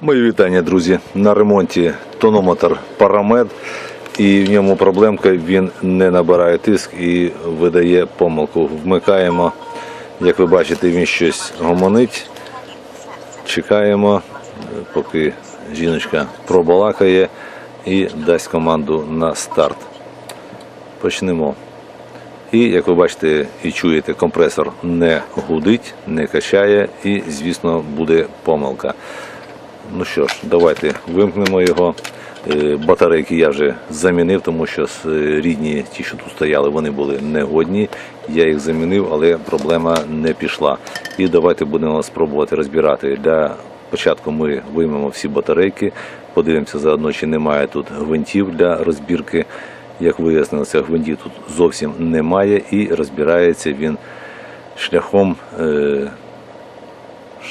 Мої вітання, друзі. На ремонті тонометр Парамед, і в ньому проблемка, він не набирає тиск і видає помилку. Вмикаємо, як ви бачите, він щось гомонить. Чекаємо, поки жіночка пробалакає і дасть команду на старт. Почнемо. І як ви бачите і чуєте, компресор не гудить, не качає і, звісно, буде помилка. Ну що ж, давайте вимкнемо його. Е, Батарейки я вже замінив, тому що рідні, ті, що тут стояли, вони були негодні. Я їх замінив, але проблема не пішла. І давайте будемо спробувати розбирати. Для початку ми виймемо всі батарейки, подивимося заодно, чи немає тут гвинтів для розбірки. Як вияснилося, гвинтів тут зовсім немає і розбирається він шляхом. Е,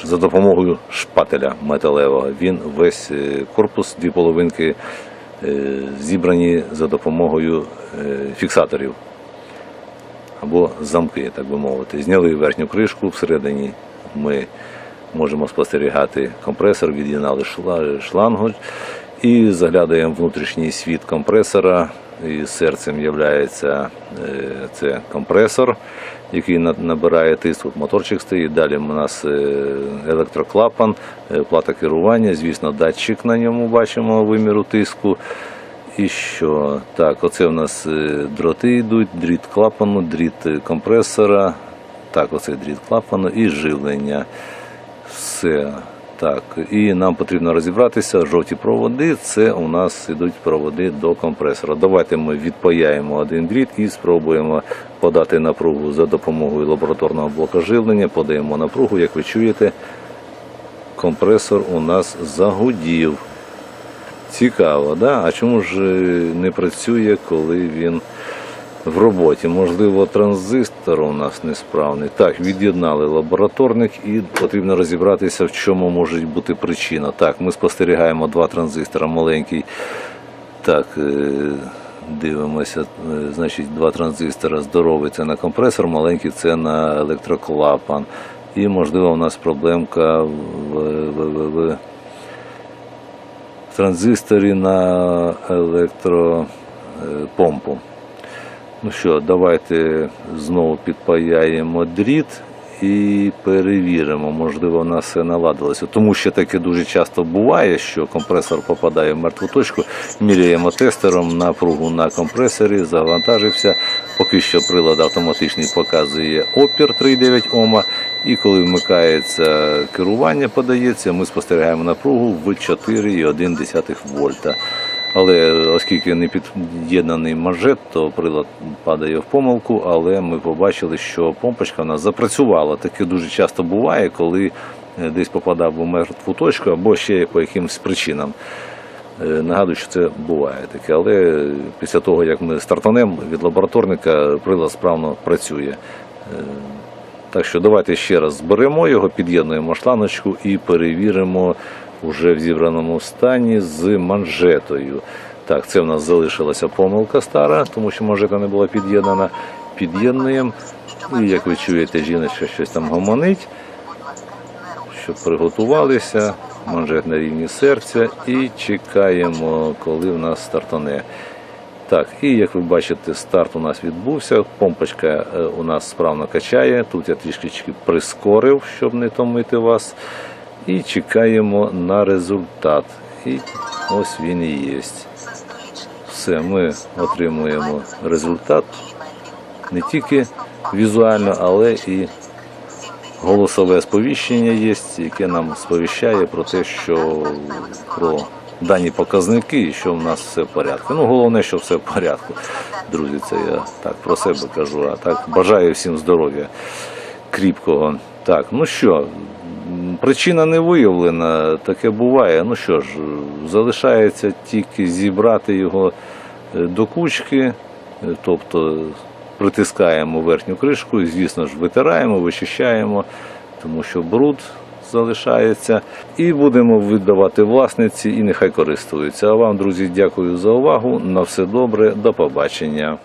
за допомогою шпателя металевого. Він весь е, корпус, дві половинки е, зібрані за допомогою е, фіксаторів або замки, так би мовити. Зняли верхню кришку, всередині ми можемо спостерігати компресор, від'єднали шлангу і заглядаємо внутрішній світ компресора. І серцем є це компресор, який набирає тиск. Тут моторчик стоїть. Далі у нас е, електроклапан, е, плата керування, звісно, датчик на ньому бачимо виміру тиску. І що? Так, оце у нас е, дроти йдуть, дріт клапану, дріт е, компресора. Так, оце дріт клапану і живлення. Все. Так, і нам потрібно розібратися. Жовті проводи це у нас ідуть проводи до компресора. Давайте ми відпаяємо один дріт і спробуємо подати напругу за допомогою лабораторного блока живлення. Подаємо напругу, як ви чуєте, компресор у нас загудів. Цікаво, да? А чому ж не працює, коли він в роботі? Можливо, транзистор у нас несправний. Так, від'єднали лабораторник і потрібно розібратися, в чому може бути причина. Так, ми спостерігаємо два транзистора маленький. Так, е, дивимося, е, значить, два транзистора здоровий це на компресор, маленький це на електроклапан. І, можливо, у нас проблемка в, в, в, в транзисторі на електропомпу. Ну що, давайте знову підпаяємо дріт і перевіримо, можливо, у нас все наладилося. Тому що таке дуже часто буває, що компресор попадає в мертву точку. Міряємо тестером напругу на компресорі, завантажився. Поки що прилад автоматичний показує опір 3,9 Ома. І коли вмикається керування, подається, ми спостерігаємо напругу в 4,1 вольта. Але оскільки не під'єднаний манжет, то прилад падає в помилку, але ми побачили, що помпочка в нас запрацювала. Таке дуже часто буває, коли е, десь попадав у мертву точку або ще по якимось причинам. Е, Нагадую, що це буває таке, але після того, як ми стартанемо від лабораторника, прилад справно працює. Е, Так що давайте ще раз зберемо його, під'єднуємо шланочку і перевіримо уже в зібраному стані з манжетою. Так, це в нас залишилася помилка стара, тому що манжета не була під'єднана. Під'єднуємо. І як ви чуєте, жіночка щось там гомонить, щоб приготувалися. Манжет на рівні серця і чекаємо, коли в нас стартане. Так, і як ви бачите, старт у нас відбувся. Помпочка е, у нас справно качає. Тут я трішки прискорив, щоб не томити вас. І чекаємо на результат. І ось він і є. Все, ми отримуємо результат не тільки візуально, але і голосове сповіщення є, яке нам сповіщає про те, що про дані показники і що в нас все в порядку. Ну, головне, що все в порядку. Друзі, це я так про себе кажу. А так бажаю всім здоров'я кріпкого. Так, ну що, причина не виявлена, таке буває. Ну що ж, залишається тільки зібрати його е, до кучки, е, тобто притискаємо верхню кришку, і, звісно ж, витираємо, вичищаємо, тому що бруд залишається. І будемо віддавати власниці, і нехай користуються. А вам, друзі, дякую за увагу. На все добре, до побачення.